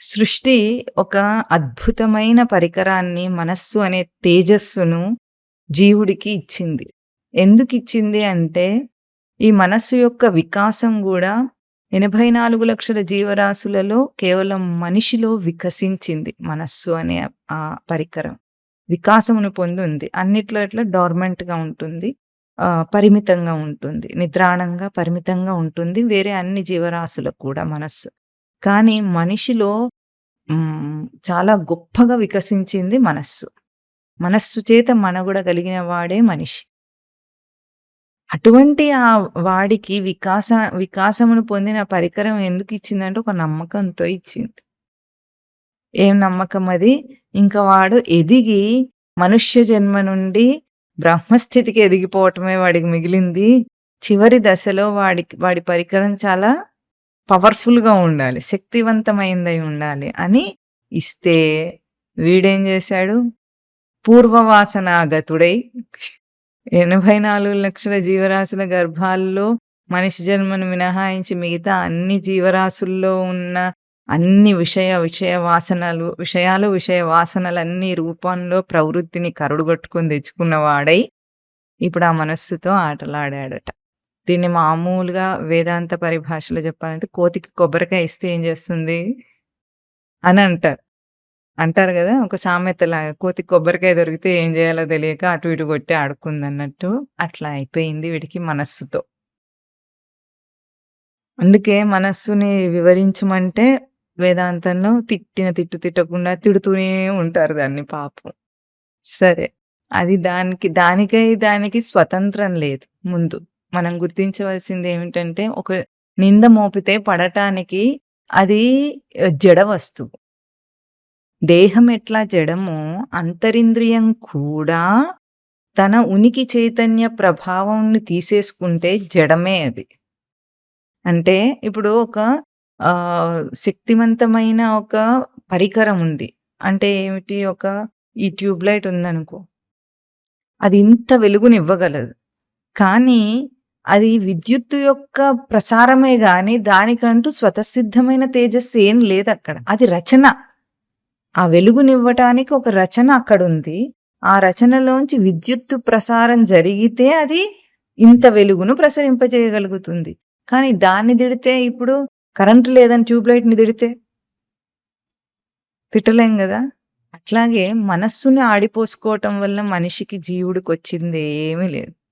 సృష్టి ఒక అద్భుతమైన పరికరాన్ని మనస్సు అనే తేజస్సును జీవుడికి ఇచ్చింది. ఎందుకు ఇచ్చింది అంటే, ఈ మనస్సు యొక్క వికాసం కూడా ఎనభై నాలుగు లక్షల జీవరాశులలో కేవలం మనిషిలో వికసించింది మనస్సు అనే ఆ పరికరం. వికాసమును పొందింది అన్నిట్లో ఇట్లా డార్మెంట్‌గా ఉంటుంది. పరిమితంగా ఉంటుంది. నిద్రాణంగా, పరిమితంగా ఉంటుంది. వేరే అన్ని జీవరాశులకు కూడా మనస్సు. కానీ మనిషిలో చాలా గొప్పగా వికసించింది మనస్సు. మనస్సు చేత మనగుడ కలిగిన వాడే మనిషి. అటువంటి ఆ వాడికి వికాస వికాసమును పొందిన పరికరం ఎందుకు ఇచ్చిందంటే ఒక నమ్మకంతో ఇచ్చింది. ఏం నమ్మకం అది? ఇంకా వాడు ఎదిగి మనుష్య జన్మ నుండి బ్రహ్మస్థితికి ఎదిగిపోవటమే వాడికి మిగిలింది. చివరి దశలో వాడికి వాడి పరికరం చాలా పవర్‌ఫుల్‌గా ఉండాలి. శక్తివంతమైందై ఉండాలి అని ఇస్తే, వీడేం చేశాడు పూర్వవాసనాగతుడై 84,00,000 జీవరాశుల గర్భాల్లో మనిషి జన్మను మినహాయించి మిగతా అన్ని జీవరాశుల్లో ఉన్న అన్ని విషయ, విషయ వాసనలు విషయాలు, విషయ వాసనలన్నీ రూపంలో ప్రవృత్తిని కరుడుగట్టుకొని తెచ్చుకున్న వాడై, ఇప్పుడు ఆ మనస్సుతో ఆటలాడాడట. దీన్ని మామూలుగా వేదాంత పరిభాషలో చెప్పాలంటే, కోతికి కొబ్బరికాయ ఇస్తే ఏం చేస్తుంది? అని అంటారు. అంటారు కదా ఒక సామెతలాగా కోతికి కొబ్బరికాయ దొరికితే ఏం చేయాలో తెలియక అటు ఇటు కొట్టి ఆడుకుందన్నట్టు, అట్లా అయిపోయింది వీడికి మనస్సుతో. అందుకే మనస్సుని వివరించమంటే వేదాంతంలో తిట్టిన తిట్టు తిట్టకుండా తిడుతూనే ఉంటారు దాన్ని పాపం. సరే. అది దానికి దానికై దానికి స్వతంత్రం లేదు ముందు. మనం గుర్తించవలసింది ఏమిటంటే ఒక నింద మోపితే పడటానికి అది జడ వస్తువు. దేహం ఎట్లా జడమో, అంతరింద్రియం కూడా తన ఉనికి చైతన్య ప్రభావంని తీసేసుకుంటే జడమే అది. అంటే ఇప్పుడు ఒక శక్తివంతమైన ఒక పరికరం ఉంది. అంటే ఏమిటి? ఒక ఈ ట్యూబ్ లైట్ ఉందనుకో. అది ఇంత వెలుగునివ్వగలదు. కానీ అది విద్యుత్తు యొక్క ప్రసారమే గాని, దానికంటూ స్వతసిద్ధమైన తేజస్సు ఏం లేదు అక్కడ అది రచన. ఆ వెలుగునివ్వటానికి ఒక రచన అక్కడ ఉంది ఆ రచనలోంచి విద్యుత్తు ప్రసారం జరిగితే అది ఇంత వెలుగును ప్రసరింపజేయగలుగుతుంది. కానీ దాన్ని తిడితే ఇప్పుడు కరెంట్ లేదని ట్యూబ్ లైట్‌ని తిడితే? తిట్టలేం కదా అట్లాగే మనస్సుని ఆడిపోసుకోవటం వల్ల మనిషికి జీవుడికి వచ్చిందేమీ లేదు.